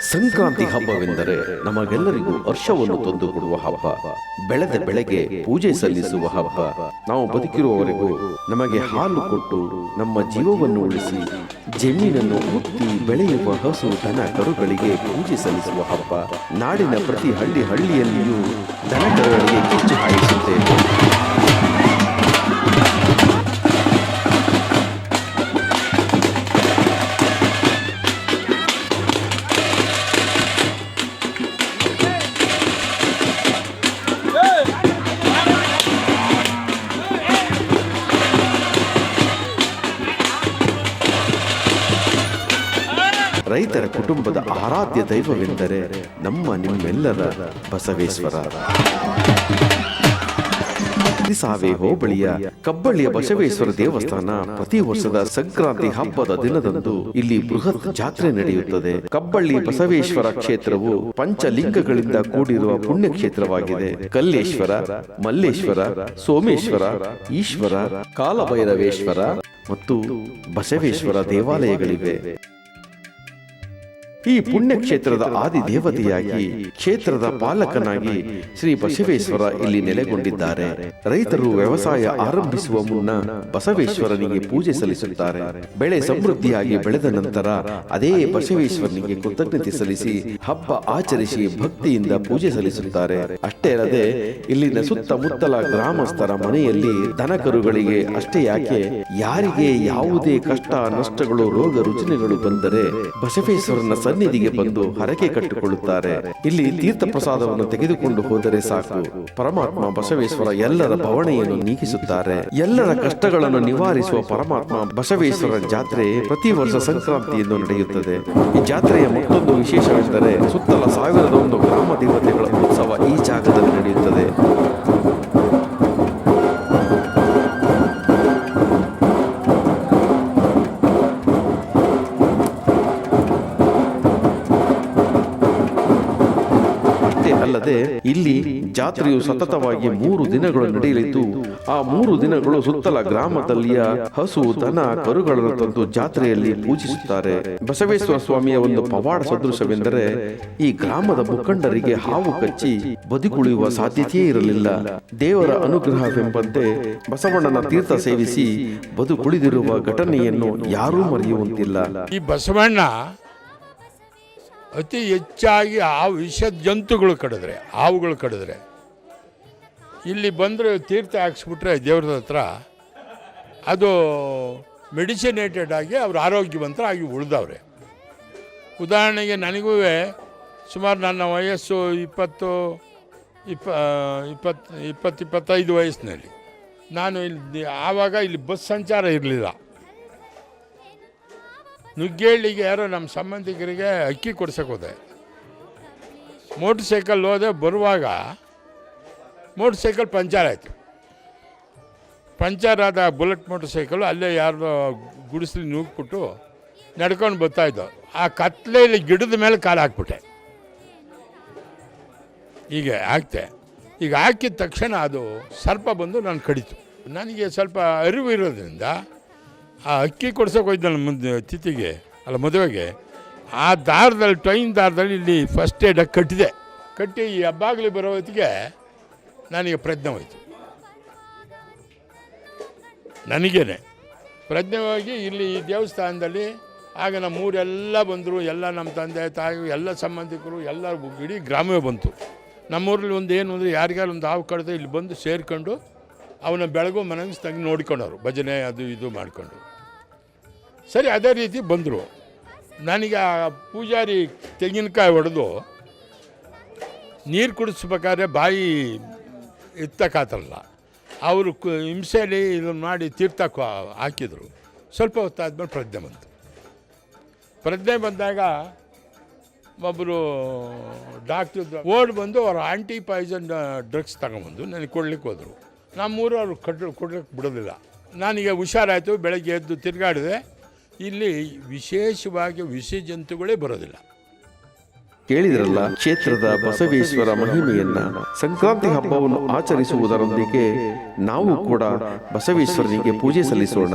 ಸಂಕ್ರಾಂತಿ ಹಬ್ಬವೆಂದರೆ ನಮಗೆಲ್ಲರಿಗೂ ಹರ್ಷವನ್ನು ತಂದುಕೊಡುವ ಹಬ್ಬ. ಬೆಳೆದ ಬೆಳೆಗೆ ಪೂಜೆ ಸಲ್ಲಿಸುವ ಹಬ್ಬ. ನಾವು ಬದುಕಿರುವವರೆಗೂ ನಮಗೆ ಹಾಲು ಕೊಟ್ಟು ನಮ್ಮ ಜೀವವನ್ನು ಉಳಿಸಿ ಜಮೀನನ್ನು ಉತ್ತಿ ಬೆಳೆಯುವ ಹಸು ದನ ಕರುಗಳಿಗೆ ಪೂಜೆ ಸಲ್ಲಿಸುವ ಹಬ್ಬ. ನಾಡಿನ ಪ್ರತಿ ಹಳ್ಳಿ ಹಳ್ಳಿಯಲ್ಲಿಯೂ ದನ ಕರುಗಳಿಗೆ ಕಿಚ್ಚು ಹಾಯಿಸುತ್ತೇವೆ. ರೈತರ ಕುಟುಂಬದ ಆರಾಧ್ಯ ದೈವವೆಂದರೆ ನಮ್ಮ ನಿಮ್ಮೆಲ್ಲರ ಬಸವೇಶ್ವರ. ಸಾವೆ ಹೋಬಳಿಯ ಕಬ್ಬಳ್ಳಿಯ ಬಸವೇಶ್ವರ ದೇವಸ್ಥಾನ ಪ್ರತಿ ವರ್ಷದ ಸಂಕ್ರಾಂತಿ ಹಬ್ಬದ ದಿನದಂದು ಇಲ್ಲಿ ಬೃಹತ್ ಜಾತ್ರೆ ನಡೆಯುತ್ತದೆ. ಕಬ್ಬಳ್ಳಿ ಬಸವೇಶ್ವರ ಕ್ಷೇತ್ರವು ಪಂಚಲಿಂಗಗಳಿಂದ ಕೂಡಿರುವ ಪುಣ್ಯ ಕ್ಷೇತ್ರವಾಗಿದೆ ಕಲ್ಲೇಶ್ವರ, ಮಲ್ಲೇಶ್ವರ, ಸೋಮೇಶ್ವರ, ಈಶ್ವರ, ಕಾಲಭೈರವೇಶ್ವರ ಮತ್ತು ಬಸವೇಶ್ವರ ದೇವಾಲಯಗಳಿವೆ. ಈ ಪುಣ್ಯ ಕ್ಷೇತ್ರದ ಆದಿ ದೇವತೆಯಾಗಿ ಕ್ಷೇತ್ರದ ಪಾಲಕನಾಗಿ ಶ್ರೀ ಬಸವೇಶ್ವರ ಇಲ್ಲಿ ನೆಲೆಗೊಂಡಿದ್ದಾರೆ. ರೈತರು ವ್ಯವಸಾಯ ಆರಂಭಿಸುವ ಮುನ್ನ ಬಸವೇಶ್ವರನಿಗೆ ಪೂಜೆ ಸಲ್ಲಿಸುತ್ತಾರೆ. ಬೆಳೆ ಸಮೃದ್ಧಿಯಾಗಿ ಬೆಳೆದ ನಂತರ ಅದೇ ಬಸವೇಶ್ವರನಿಗೆ ಕೃತಜ್ಞತೆ ಸಲ್ಲಿಸಿ ಹಬ್ಬ ಆಚರಿಸಿ ಭಕ್ತಿಯಿಂದ ಪೂಜೆ ಸಲ್ಲಿಸುತ್ತಾರೆ. ಅಷ್ಟೇ ಅಲ್ಲದೆ, ಇಲ್ಲಿನ ಸುತ್ತಮುತ್ತಲ ಗ್ರಾಮಸ್ಥರ ಮನೆಯಲ್ಲಿ ದನಕರುಗಳಿಗೆ ಅಷ್ಟೇ ಯಾಕೆ, ಯಾರಿಗೆ ಯಾವುದೇ ಕಷ್ಟ, ನಷ್ಟಗಳು, ರೋಗ, ರುಜಿನಗಳು ಬಂದರೆ ಬಸವೇಶ್ವರನ ಸನ್ನಿಧಿಗೆ ಬಂದು ಹರಕೆ ಕಟ್ಟಿಕೊಳ್ಳುತ್ತಾರೆ. ಇಲ್ಲಿ ತೀರ್ಥ ಪ್ರಸಾದವನ್ನು ತೆಗೆದುಕೊಂಡು ಹೋದರೆ ಸಾಕು. ಪರಮಾತ್ಮ ಬಸವೇಶ್ವರ ಎಲ್ಲರ ಭವಣೆಯನ್ನು ನೀಗಿಸುತ್ತಾರೆ. ಎಲ್ಲರ ಕಷ್ಟಗಳನ್ನು ನಿವಾರಿಸುವ ಪರಮಾತ್ಮ ಬಸವೇಶ್ವರ ಜಾತ್ರೆ ಪ್ರತಿ ವರ್ಷ ಸಂಕ್ರಾಂತಿಯನ್ನು ನಡೆಯುತ್ತದೆ. ಈ ಜಾತ್ರೆಯ ಮತ್ತೊಂದು ವಿಶೇಷವೆಂದರೆ ಸುತ್ತಲ ಸಾವಿರದ ಒಂದು ಗ್ರಾಮ ದೇವತೆಗಳ ಉತ್ಸವ ಈ ಜಾಗದಲ್ಲಿ ನಡೆಯುತ್ತದೆ. ಅಲ್ಲದೆ ಇಲ್ಲಿ ಜಾತ್ರೆಯು ಸತತವಾಗಿ ಮೂರು ದಿನಗಳು ನಡೆಯಲಿದ್ದು ಆ ಮೂರು ದಿನಗಳು ಸುತ್ತಲ ಗ್ರಾಮದಲ್ಲಿಯ ಹಸು ದನ ಕರುಗಳನ್ನು ತಂದು ಜಾತ್ರೆಯಲ್ಲಿ ಪೂಜಿಸುತ್ತಾರೆ. ಬಸವೇಶ್ವರ ಸ್ವಾಮಿಯ ಒಂದು ಪವಾಡ ಸದೃಶವೆಂದರೆ ಈ ಗ್ರಾಮದ ಮುಖಂಡರಿಗೆ ಹಾವು ಕಚ್ಚಿ ಬದುಕುಳಿಯುವ ಸಾಧ್ಯತೆಯೇ ಇರಲಿಲ್ಲ. ದೇವರ ಅನುಗ್ರಹವೆಂಬಂತೆ ಬಸವಣ್ಣನ ತೀರ್ಥ ಸೇವಿಸಿ ಬದುಕುಳಿದಿರುವ ಘಟನೆಯನ್ನು ಯಾರೂ ಮರೆಯುವಂತಿಲ್ಲ. ಈ ಬಸವಣ್ಣ ಅತಿ ಹೆಚ್ಚಾಗಿ ಆ ವಿಷ ಜಂತುಗಳು ಕಡಿದ್ರೆ, ಹಾವುಗಳು ಕಡಿದ್ರೆ. ಇಲ್ಲಿ ಬಂದರೆ ತೀರ್ಥ ಹಾಕ್ಸ್ಬಿಟ್ರೆ ದೇವ್ರದ ಹತ್ರ ಅದು ಮೆಡಿಸಿನೇಟೆಡ್ ಆಗಿ ಅವ್ರು ಆರೋಗ್ಯವಂತರಾಗಿ ಉಳಿದವ್ರೆ. ಉದಾಹರಣೆಗೆ ನನಗೂ ಸುಮಾರು ನನ್ನ ವಯಸ್ಸು ಇಪ್ಪತ್ತು, ಇಪ್ಪ ಇಪ್ಪತ್ತು ಇಪ್ಪತ್ತು, ಇಪ್ಪತ್ತೈದು ವಯಸ್ಸಿನಲ್ಲಿ. ನಾನು ಇಲ್ಲಿ, ಆವಾಗ ಇಲ್ಲಿ ಬಸ್ ಸಂಚಾರ ಇರಲಿಲ್ಲ. ನುಗ್ಗೇಳಿಗೆ ಯಾರೋ ನಮ್ಮ ಸಂಬಂಧಿಕರಿಗೆ ಅಕ್ಕಿ ಕೊಡ್ಸಕ್ಕೆ ಹೋದೆ. ಮೋಟ್ರ್ ಸೈಕಲ್ ಹೋದೆ, ಬರುವಾಗ ಮೋಟ್ರ್ ಸೈಕಲ್ ಪಂಚರ್ ಆಯಿತು. ಪಂಚರ್ ಆದ ಬುಲೆಟ್ ಮೋಟ್ರ್ ಸೈಕಲು ಅಲ್ಲೇ ಯಾರು ಗುಡಿಸ್ಲಿ ನೂಗ್ಬಿಟ್ಟು ನಡ್ಕೊಂಡು ಬರ್ತಾಯಿದ್ದು ಆ ಕತ್ಲೆಯಲ್ಲಿ ಗಿಡದ ಮೇಲೆ ಕಾಲು ಹಾಕ್ಬಿಟ್ಟೆ. ಹೀಗೆ ಹಾಕ್ತೆ. ಈಗ ಹಾಕಿದ ತಕ್ಷಣ ಅದು ಸರ್ಪ ಬಂದು ನಾನು ಕಡಿತು. ನನಗೆ ಸ್ವಲ್ಪ ಅರಿವು ಇರೋದ್ರಿಂದ ಆ ಅಕ್ಕಿ ಕೊಡ್ಸೋಕೆ ಹೋಯ್ತಲ್ಲ ಮುಂದೆ ತಿಥಿಗೆ ಅಲ್ಲ ಮದುವೆಗೆ. ಆ ದಾರದಲ್ಲಿ ಟ್ರೈನ್ ದಾರದಲ್ಲಿ ಇಲ್ಲಿ ಫಸ್ಟ್ ಏಡ್ ಕಟ್ಟಿದೆ. ಕಟ್ಟಿ ಈ ಹಬ್ಬಾಗಲಿ ಬರೋ ಹೊತ್ತಿಗೆ ನನಗೆ ಪ್ರಜ್ಞೆ ಹೋಯ್ತು. ನನಗೇನೆ. ಪ್ರಜ್ಞೆ ಹೋಗಿ ಇಲ್ಲಿ ಈ ದೇವಸ್ಥಾನದಲ್ಲಿ ಆಗ ನಮ್ಮ ಊರೆಲ್ಲ ಬಂದರು, ಎಲ್ಲ ನಮ್ಮ ತಂದೆ, ತಾಯಿ, ಎಲ್ಲ ಸಂಬಂಧಿಕರು ಎಲ್ಲ ಇಡೀ ಗ್ರಾಮವೇ ಬಂತು. ನಮ್ಮೂರಲ್ಲಿ ಒಂದು ಏನು ಅಂದರೆ ಯಾರಿಗಾರು ಒಂದು ಹಾವು ಕಡಿದ್ರೆ ಇಲ್ಲಿ ಬಂದು ಸೇರ್ಕೊಂಡು ಅವನ ಬೆಳಗು ಮನಸ್ಸು ತಂಗಿ ನೋಡ್ಕೊಂಡವ್ರು, ಭಜನೆ ಅದು ಇದು ಮಾಡಿಕೊಂಡು. ಸರಿ, ಅದೇ ರೀತಿ ಬಂದರು. ನನಗೆ ಆ ಪೂಜಾರಿ ತೆಂಗಿನಕಾಯಿ ಹೊಡೆದು ನೀರು ಕುಡಿಸ್ಬೇಕಾದ್ರೆ ಬಾಯಿ ಇತ್ತಕ್ಕಾತಲ್ಲ ಅವರು ಕು ಹಿಂಸೆಯಲ್ಲಿ ಇದನ್ನು ಮಾಡಿ ತೀರ್ಥ ಹಾಕಿದರು. ಸ್ವಲ್ಪ ಹೊತ್ತಾದ್ಮೇಲೆ ಪ್ರಜ್ಞೆ ಬಂತು. ಪ್ರಜ್ಞೆ ಬಂದಾಗ ಒಬ್ಬರು ಡಾಕ್ಟ್ರ್ ಓಡ್ ಬಂದು ಅವ್ರ ಆಂಟಿ ಪಾಯ್ಸನ್ ಡ್ರಗ್ಸ್ ತಗೊಂಬಂದು ನನಗೆ ಕೊಡ್ಲಿಕ್ಕೆ ಹೋದರು. ನಮ್ಮೂರು ಅವರು ಕಡ್ ಕೊಡ್ಲಿಕ್ಕೆ ಬಿಡೋದಿಲ್ಲ. ನನಗೆ ಹುಷಾರಾಯಿತು, ಬೆಳಗ್ಗೆ ಎದ್ದು ತಿರುಗಾಡಿದೆ. ಇಲ್ಲಿ ವಿಶೇಷವಾಗಿ ವಿಷ ಜಂತುಗಳೇ ಬರೋದಿಲ್ಲ. ಕೇಳಿದ್ರಲ್ಲ, ಕ್ಷೇತ್ರದ ಬಸವೇಶ್ವರ ಮಹಿಮೆಯನ್ನ ಸಂಕ್ರಾಂತಿ ಹಬ್ಬವನ್ನು ಆಚರಿಸುವುದರೊಂದಿಗೆ ನಾವು ಕೂಡ ಬಸವೇಶ್ವರನಿಗೆ ಪೂಜೆ ಸಲ್ಲಿಸೋಣ.